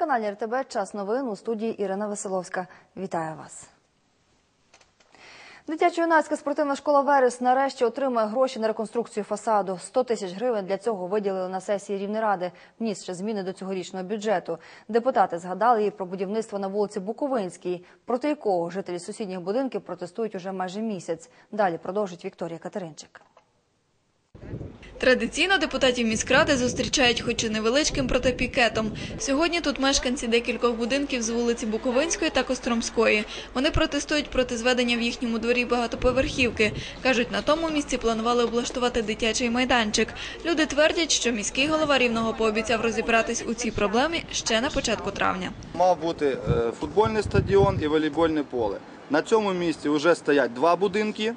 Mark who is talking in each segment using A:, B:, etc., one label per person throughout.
A: На телеканалі РТБ час новин у студії Ірина Веселовська. Вітаю вас. Дитячо-юнацька спортивна школа Верес нарешті отримає гроші на реконструкцію фасаду. 100 тисяч гривень для цього виділили на сесії Рівнеради, вніс ще зміни до цьогорічного бюджету. Депутати згадали і про будівництво на вулиці Буковинській, проти якого жителі сусідніх будинків протестують уже майже місяць. Далі продовжить Вікторія Катеринчик.
B: Традиційно депутатів міськради зустрічають хоч і невеличким, проте пікетом. Сьогодні тут мешканці декількох будинків з вулиці Буковинської та Костромської. Вони протестують проти зведення в їхньому дворі багатоповерхівки. Кажуть, на тому місці планували облаштувати дитячий майданчик. Люди твердять, що міський голова рівного пообіцяв розібратись у цій проблемі ще на початку травня.
C: Мав бути е, футбольний стадіон і волейбольне поле. На цьому місці вже стоять два будинки.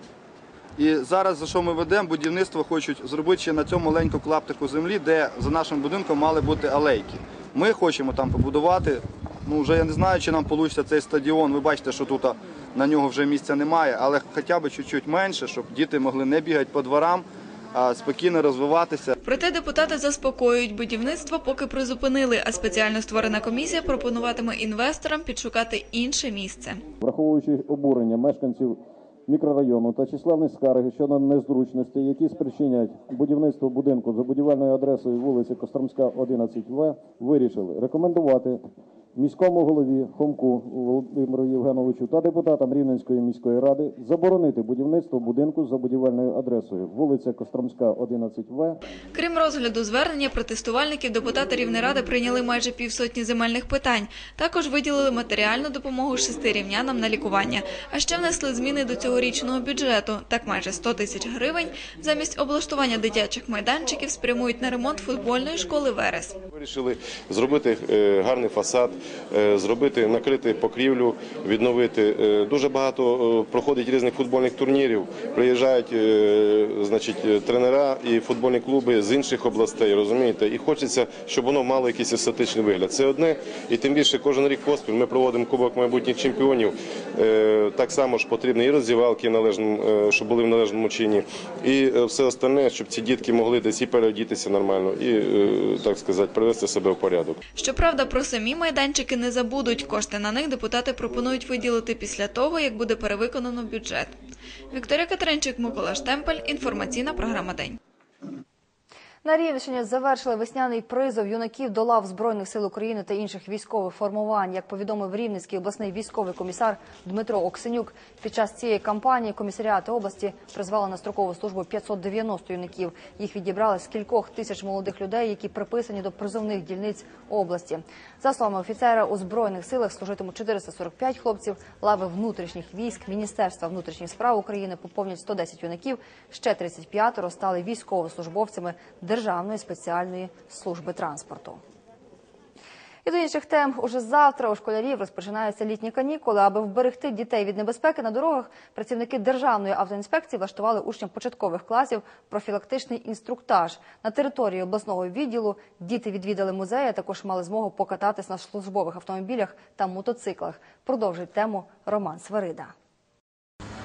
C: І зараз, за що ми ведемо, будівництво хочуть зробити ще на цьому маленькому клаптику землі, де за нашим будинком мали бути алейки. Ми хочемо там побудувати. Ну вже я не знаю, чи нам вийде цей стадіон. Ви бачите, що тут на нього вже місця немає, але хоча б чуть-чуть менше, щоб діти могли не бігати по дворам, а спокійно розвиватися.
B: Проте депутати заспокоюють, будівництво поки призупинили, а спеціально створена комісія пропонуватиме інвесторам підшукати інше місце.
D: враховуючи обурення мешканців мікрорайону та численні скарги щодо незручності, які спричинять будівництво будинку за будівельною адресою вулиці Костромська, 11В, вирішили рекомендувати міському голові Хомку Володимиру Євгеновичу та депутатам Рівненської міської ради заборонити будівництво будинку за будівельною адресою вулиця Костромська, 11В,
B: Крім розгляду звернення протестувальників, депутати Рівнеради прийняли майже півсотні земельних питань. Також виділили матеріальну допомогу шести рівнянам на лікування. А ще внесли зміни до цьогорічного бюджету. Так майже 100 тисяч гривень замість облаштування дитячих майданчиків спрямують на ремонт футбольної школи Верес.
E: Вирішили зробити е, гарний фасад, зробити накрити покрівлю, відновити. Е, Дуже багато е, проходить різних футбольних турнірів. Приїжджають е, значить, е, тренера і футбольні клуби з інших областей, розумієте, і хочеться, щоб воно мало якийсь естетичний вигляд. Це одне, і тим більше кожен рік поспіль ми проводимо кубок майбутніх чемпіонів. Е, Так само ж потрібні і роздівалки, належному, е, щоб були в належному чині, і е, все остальне, щоб ці дітки могли десь і переодітися нормально, і е, так сказати, привести себе в порядок.
B: Щоправда, про самі майданчики не забудуть. Кошти на них депутати пропонують виділити після того, як буде перевиконано бюджет. Вікторія Катеринчик, Микола Штемпель. Інформаційна програма День.
A: На Рівненщині завершили весняний призов юнаків до лав Збройних сил України та інших військових формувань. Як повідомив Рівненський обласний військовий комісар Дмитро Оксенюк, під час цієї кампанії комісаріати області призвали на строкову службу 590 юнаків. Їх відібрали з кількох тисяч молодих людей, які приписані до призовних дільниць області. За словами офіцера, у збройних силах служитимуть 445 хлопців. Лави внутрішніх військ Міністерства внутрішніх справ України поповнять 110 юнаків. Ще 35 стали військовослужбовцями Державної спеціальної служби транспорту. І до інших тем уже завтра у школярів розпочинаються літні канікули. Аби вберегти дітей від небезпеки на дорогах, працівники державної автоінспекції влаштували учням початкових класів профілактичний інструктаж на території обласного відділу. Діти відвідали музеї, а також мали змогу покататись на службових автомобілях та мотоциклах. Продовжить тему Роман Свирида.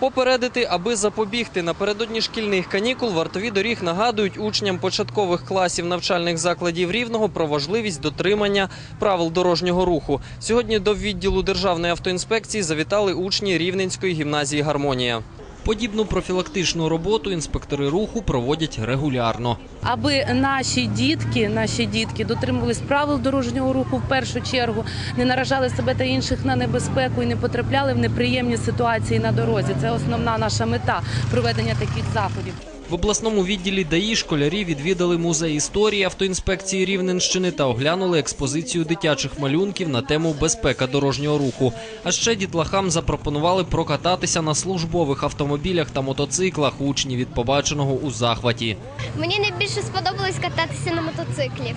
F: Попередити, аби запобігти напередодні шкільних канікул, вартові доріг нагадують учням початкових класів навчальних закладів рівного про важливість дотримання правил дорожнього руху. Сьогодні до відділу державної автоінспекції завітали учні Рівненської гімназії Гармонія. Подібну профілактичну роботу інспектори руху проводять регулярно.
G: аби наші дітки, наші дітки дотримувались правил дорожнього руху в першу чергу, не наражали себе та інших на небезпеку і не потрапляли в неприємні ситуації на дорозі. Це основна наша мета проведення таких заходів.
F: В обласному відділі ДАІ школярі відвідали музей історії автоінспекції Рівненщини та оглянули експозицію дитячих малюнків на тему безпека дорожнього руху. А ще дітлахам запропонували прокататися на службових автомобілях та мотоциклах. Учні від побаченого у захваті.
H: Мені найбільше сподобалось кататися на мотоциклі.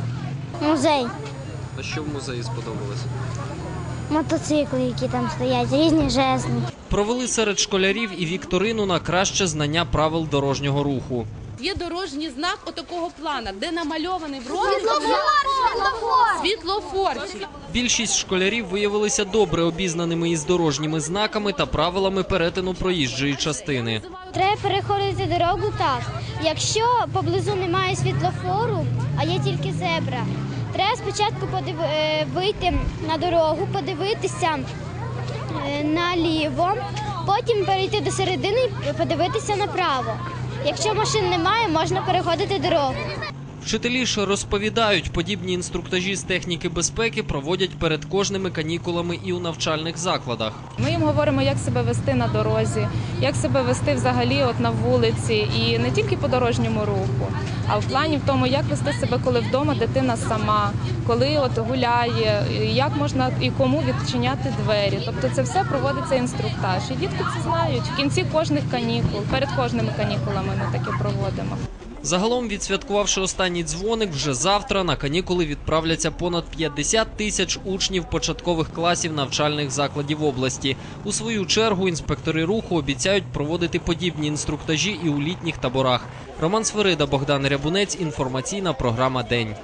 I: Музей,
F: А що в музеї сподобалось?
I: мотоцикли, які там стоять, різні жезли.
F: Провели серед школярів і вікторину на краще знання правил дорожнього руху.
G: Є дорожній знак отакого плана, де намальований в розмірі світлофорчик.
F: Більшість школярів виявилися добре обізнаними із дорожніми знаками та правилами перетину проїжджої частини.
I: Треба переходити дорогу так. Якщо поблизу немає світлофору, а є тільки зебра, Треба спочатку подив... е, вийти на дорогу, подивитися е, наліво, потім перейти до середини і подивитися направо. Якщо машин немає, можна переходити дорогу.
F: Вчителі ж розповідають, подібні інструктажі з техніки безпеки проводять перед кожними канікулами і у навчальних закладах.
J: Ми їм говоримо, як себе вести на дорозі, як себе вести взагалі от на вулиці, і не тільки по дорожньому руху, а в плані в тому, як вести себе, коли вдома дитина сама, коли от гуляє, як можна і кому відчиняти двері. Тобто це все проводиться інструктаж. І дітки це знають. В кінці кожних канікул, перед кожними канікулами ми таке проводимо.
F: Загалом, відсвяткувавши останній дзвоник, вже завтра на канікули відправляться понад 50 тисяч учнів початкових класів навчальних закладів області. У свою чергу інспектори руху обіцяють проводити подібні інструктажі і у літніх таборах. Роман Сверида, Богдан Рябунець. Інформаційна програма День.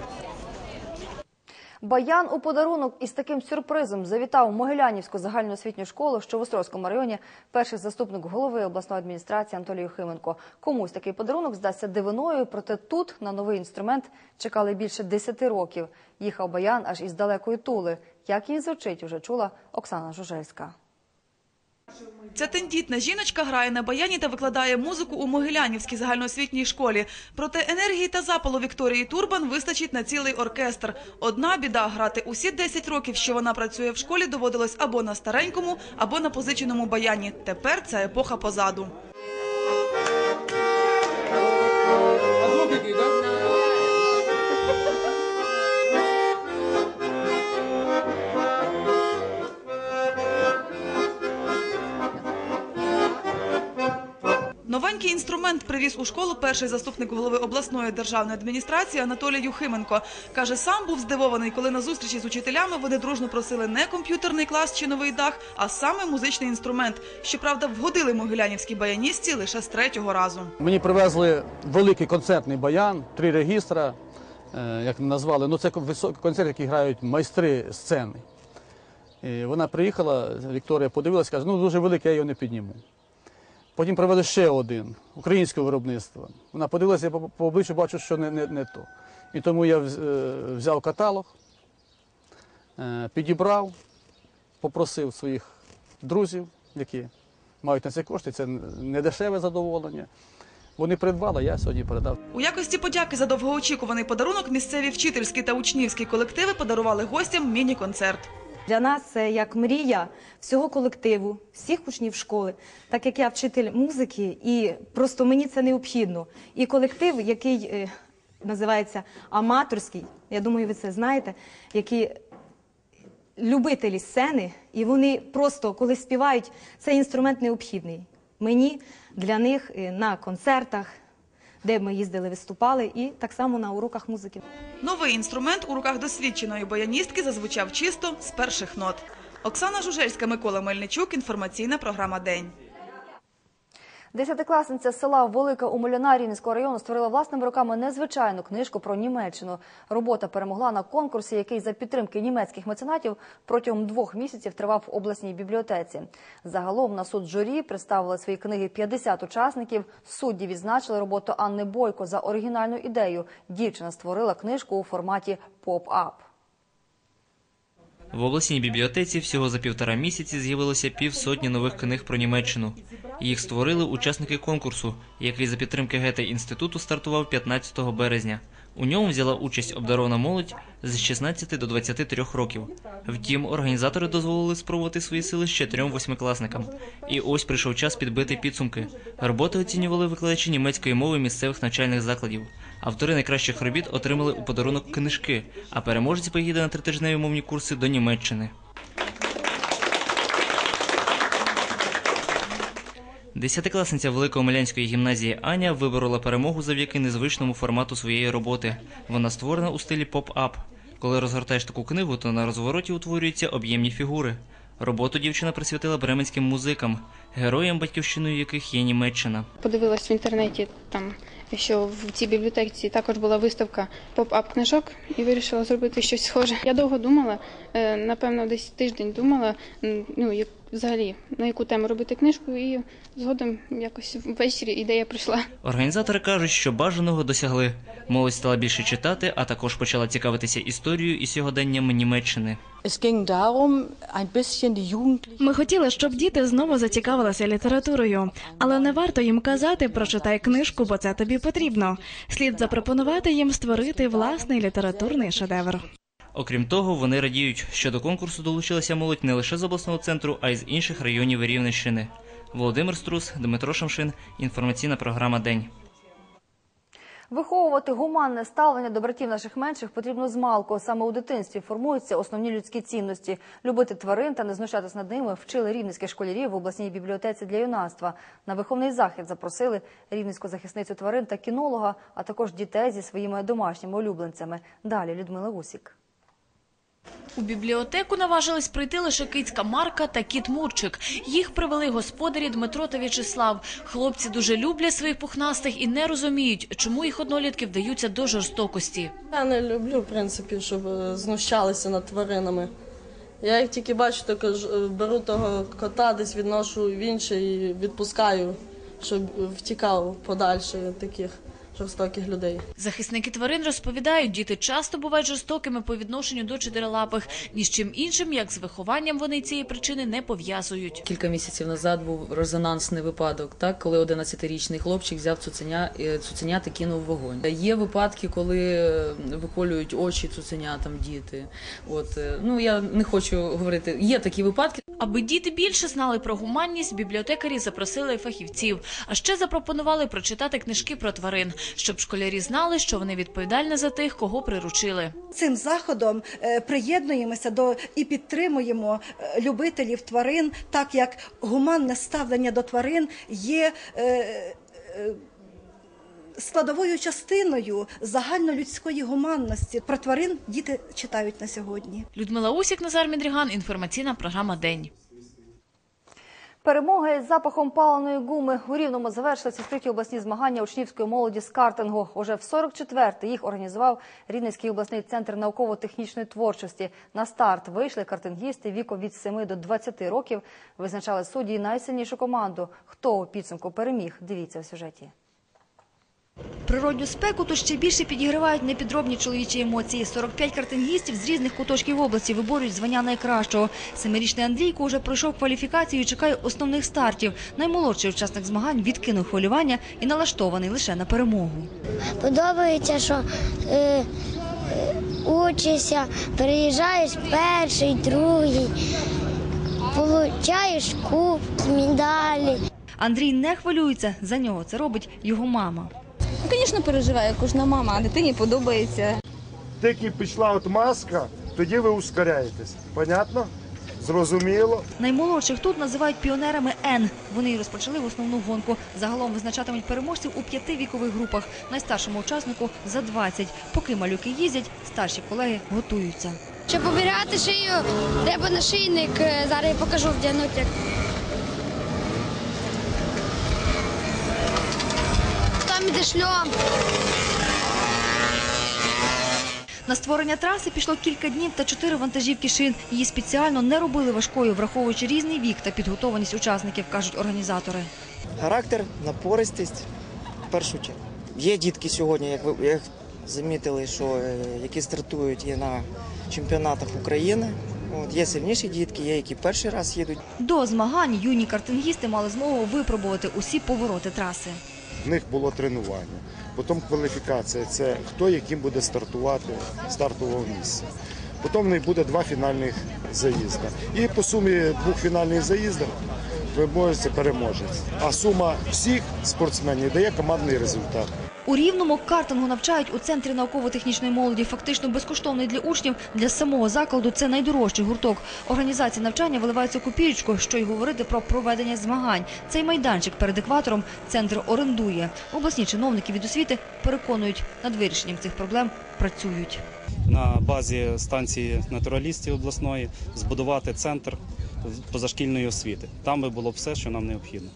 A: Баян у подарунок із таким сюрпризом завітав Могилянівську загальноосвітню школу, що в Острозькому районі перший заступник голови обласної адміністрації Анатолій Юхименко. Комусь такий подарунок здасться дивиною, проте тут на новий інструмент чекали більше 10 років. Їхав Баян аж із далекої Тули. Як він звучить, уже чула Оксана Жужельська.
K: Ця тендітна жіночка грає на баяні та викладає музику у Могилянівській загальноосвітній школі. Проте енергії та запалу Вікторії Турбан вистачить на цілий оркестр. Одна біда грати усі 10 років, що вона працює в школі, доводилось або на старенькому, або на позиченому баяні. Тепер ця епоха позаду. Інструмент привіз у школу перший заступник голови обласної державної адміністрації Анатолій Юхименко. Каже, сам був здивований, коли на зустрічі з учителями вони дружно просили не комп'ютерний клас чи новий дах, а саме музичний інструмент. Щоправда, вгодили могилянівській баяністці лише з третього разу.
L: Мені привезли великий концертний баян, три регістра, е, як назвали. Ну, це концерт, який грають майстри сцени. І вона приїхала, Вікторія подивилася, каже, ну дуже великий, я його не підніму. Потім привезли ще один українського виробництва. Вона подивилася, я по, по обличчю бачу, що не, не, не то. І тому я е, взяв каталог, е, підібрав, попросив своїх друзів, які мають на це кошти, це не дешеве задоволення. Вони придбали, я сьогодні передав.
K: У якості подяки за довгоочікуваний подарунок місцеві вчительські та учнівські колективи подарували гостям міні-концерт.
M: Для нас це як мрія всього колективу, всіх учнів школи, так як я вчитель музики, і просто мені це необхідно. І колектив, який е, називається аматорський, я думаю, ви це знаєте, які любителі сцени, і вони просто, коли співають, цей інструмент необхідний. Мені для них е, на концертах, де ми їздили, виступали, і так само на уроках музики.
K: Новий інструмент у руках досвідченої баяністки зазвучав чисто з перших нот. Оксана Жужельська, Микола Мельничук. Інформаційна програма День.
A: Десятикласниця села Велика Умоляна Рівненського району створила власними руками незвичайну книжку про Німеччину. Робота перемогла на конкурсі, який за підтримки німецьких меценатів протягом двох місяців тривав в обласній бібліотеці. Загалом на суд журі представили свої книги 50 учасників. Судді відзначили роботу Анни Бойко за оригінальну ідею. Дівчина створила книжку у форматі поп-ап.
N: В обласній бібліотеці всього за півтора місяці з'явилося півсотні нових книг про Німеччину. Їх створили учасники конкурсу, який за підтримки Гете інституту стартував 15 березня. У ньому взяла участь обдарована молодь з 16 до 23 років. Втім, організатори дозволили спробувати свої сили ще трьом восьмикласникам. І ось прийшов час підбити підсумки. Роботи оцінювали викладачі німецької мови місцевих навчальних закладів. Автори найкращих робіт отримали у подарунок книжки, а переможець поїде на тритижневі мовні курси до Німеччини. Десятикласниця Великомилянської гімназії Аня виборола перемогу завдяки незвичному формату своєї роботи. Вона створена у стилі поп-ап. Коли розгортаєш таку книгу, то на розвороті утворюються об'ємні фігури. Роботу дівчина присвятила бременським музикам. героям батьківщиною яких є Німеччина.
O: Подивилась в інтернеті там, що в цій бібліотеці також була виставка поп-ап книжок і вирішила зробити щось схоже. Я довго думала, е, напевно, десь тиждень думала, ну як взагалі на яку тему робити книжку, і згодом якось ввечері ідея прийшла.
N: Організатори кажуть, що бажаного досягли. Молодь стала більше читати, а також почала цікавитися історією і сьогоденням Німеччини.
P: Ми хотіли, щоб діти знову зацікавилися літературою, але не варто їм казати прочитай книжку, бо це тобі потрібно. Слід запропонувати їм створити власний літературний шедевр.
N: Окрім того, вони радіють, що до конкурсу долучилася молодь не лише з обласного центру, а й з інших районів Рівненщини. Володимир Струс, Дмитро Шамшин. Інформаційна програма День.
A: Виховувати гуманне ставлення до братів наших менших потрібно з малку. Саме у дитинстві формуються основні людські цінності. Любити тварин та не знущатись над ними вчили рівненських школярів в обласній бібліотеці для юнацтва. На виховний захід запросили рівненську захисницю тварин та кінолога, а також дітей зі своїми домашніми улюбленцями. Далі Людмила Усік.
Q: У бібліотеку наважились прийти лише кицька Марка та кіт Мурчик. Їх привели господарі Дмитро та В'ячеслав. Хлопці дуже люблять своїх пухнастих і не розуміють, чому їх однолітки вдаються до жорстокості.
R: Я не люблю, в принципі, щоб е, знущалися над тваринами. Я як тільки бачу, то кажу, беру того кота, десь відношу в інше і відпускаю, щоб втікав подальше таких жорстоких людей.
Q: Захисники тварин розповідають, діти часто бувають жорстокими по відношенню до чотирилапих. Ні з чим іншим, як з вихованням, вони цієї причини не пов'язують.
S: Кілька місяців назад був резонансний випадок, так коли 11-річний хлопчик взяв цуценя, е, цуценят і кинув вогонь. Є випадки, коли е, виколюють очі цуценятам діти. От е, ну я не хочу говорити. Є такі випадки.
Q: Аби діти більше знали про гуманність, бібліотекарі запросили фахівців. А ще запропонували прочитати книжки про тварин, щоб школярі знали, що вони відповідальні за тих, кого приручили.
T: Цим заходом е, приєднуємося до і підтримуємо е, любителів тварин, так як гуманне ставлення до тварин є. е, Складовою частиною загальнолюдської гуманності про тварин діти читають на сьогодні.
Q: Людмила Усік, Назар Мідріган. Інформаційна програма День.
A: Перемоги з запахом паленої гуми у Рівному завершилися відкриті обласні змагання учнівської молоді з картингу. Уже в 44-й їх організував Рівненський обласний центр науково-технічної творчості. На старт вийшли картингісти віком від 7 до 20 років. Визначали судді найсильнішу команду. Хто у підсумку переміг? Дивіться в сюжеті. Природню спеку то ще більше підігривають непідробні чоловічі емоції. 45 картингістів з різних куточків області виборюють звання найкращого. Семирічний Андрійко вже пройшов кваліфікацію і чекає основних стартів. Наймолодший учасник змагань відкинув хвилювання і налаштований лише на перемогу.
I: Подобається, що е, е, учишся, приїжджаєш перший, другий, получаєш кубки, медалі.
A: Андрій не хвилюється. За нього це робить його мама.
U: Ну, звісно, переживає кожна мама, а дитині подобається.
V: Тільки пішла от маска, тоді ви ускоряєтесь. Понятно? Зрозуміло?
A: Наймолодших тут називають піонерами Н. Вони й розпочали в основну гонку. Загалом визначатимуть переможців у п'яти вікових групах. Найстаршому учаснику за 20. Поки малюки їздять, старші колеги готуються.
H: Щоб оберігати шию, треба нашийник. Е, Зараз я покажу вдягнути. Там іде шльом.
A: На створення траси пішло кілька днів та чотири вантажівки шин. Її спеціально не робили важкою, враховуючи різний вік та підготованість учасників, кажуть організатори.
W: Характер, напористість в першу чергу. Є дітки сьогодні, як ви як замітили, що е, які стартують є на чемпіонатах України. От, є сильніші дітки, є які перший раз їдуть.
A: До змагань юні картингісти мали змогу випробувати усі повороти траси.
V: В них було тренування. Потім кваліфікація це хто яким буде стартувати стартового місця. Потім в них буде два фінальних заїзди. І по сумі двох фінальних заїздів вибореться переможець. А сума всіх спортсменів дає командний результат.
A: У Рівному картингу навчають у центрі науково-технічної молоді. Фактично безкоштовний для учнів. Для самого закладу це найдорожчий гурток. Організація навчання виливається у копієчку, що й говорити про проведення змагань. Цей майданчик перед екватором центр орендує. Обласні чиновники від освіти переконують, над вирішенням цих проблем працюють.
X: на базі станції натуралістів обласної збудувати центр
Y: позашкільної освіти. Там би було все, що нам необхідно.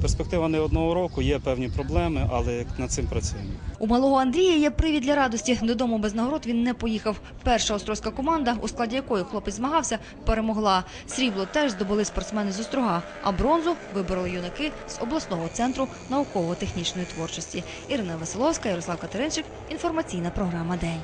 Y: Перспектива не одного року, є певні проблеми, але над цим працюємо.
A: У малого Андрія є привід для радості. Додому без нагород він не поїхав. Перша острозька команда, у складі якої хлопець змагався, перемогла. Срібло теж здобули спортсмени з Острога, а бронзу вибороли юнаки з обласного центру науково-технічної творчості. Ірина Василовська, Ярослав Катеринчик. Інформаційна програма День.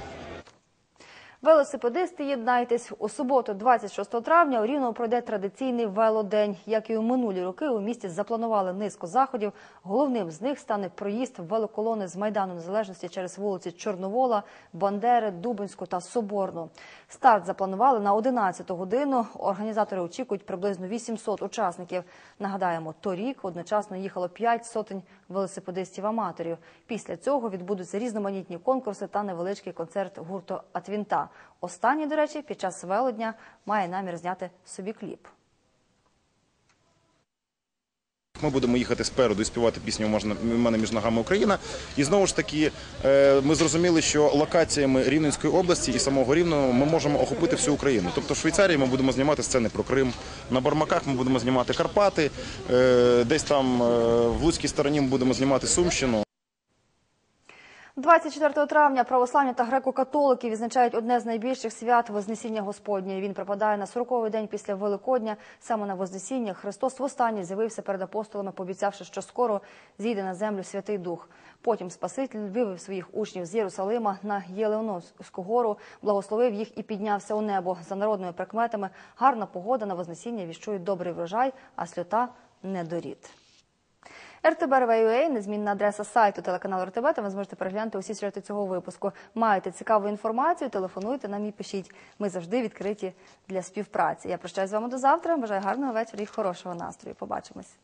A: Велосипедисти, єднайтесь. У суботу, 26 травня, у Рівному пройде традиційний велодень. Як і у минулі роки, у місті запланували низку заходів. Головним з них стане проїзд велоколони з Майдану Незалежності через вулиці Чорновола, Бандери, Дубинську та Соборну. Старт запланували на 11 годину. Організатори очікують приблизно 800 учасників. Нагадаємо, торік одночасно їхало 5 сотень велосипедистів-аматорів. Після цього відбудуться різноманітні конкурси та невеличкий концерт гурту Атвінта. Останній, до речі, під час велодня має намір зняти собі кліп.
Z: Ми будемо їхати спереду і співати пісню «Можна мене між ногами Україна. І знову ж таки, е, ми зрозуміли, що локаціями Рівненської області і самого Рівного ми можемо охопити всю Україну. Тобто в Швейцарії ми будемо знімати сцени про Крим, на Бармаках ми будемо знімати Карпати, е, десь там е, в Луцькій стороні ми будемо знімати Сумщину.
A: 24 травня православні та греко-католики відзначають одне з найбільших свят Вознесіння Господнє. Він припадає на 40-й день після Великодня. Саме на Вознесіння Христос востаннє з'явився перед апостолами, пообіцявши, що скоро зійде на землю Святий Дух. Потім Спаситель вивів своїх учнів з Єрусалима на Єлеоновську гору, благословив їх і піднявся у небо. За народними прикметами гарна погода на Вознесіння віщує добрий врожай, а сльота недорід. RTB.ua – незмінна адреса сайту телеканалу РТБ, там ви зможете переглянути усі сюжети цього випуску. Маєте цікаву інформацію, телефонуйте нам і пишіть. Ми завжди відкриті для співпраці. Я прощаюсь з вами до завтра. Бажаю гарного вечора і хорошого настрою. Побачимось.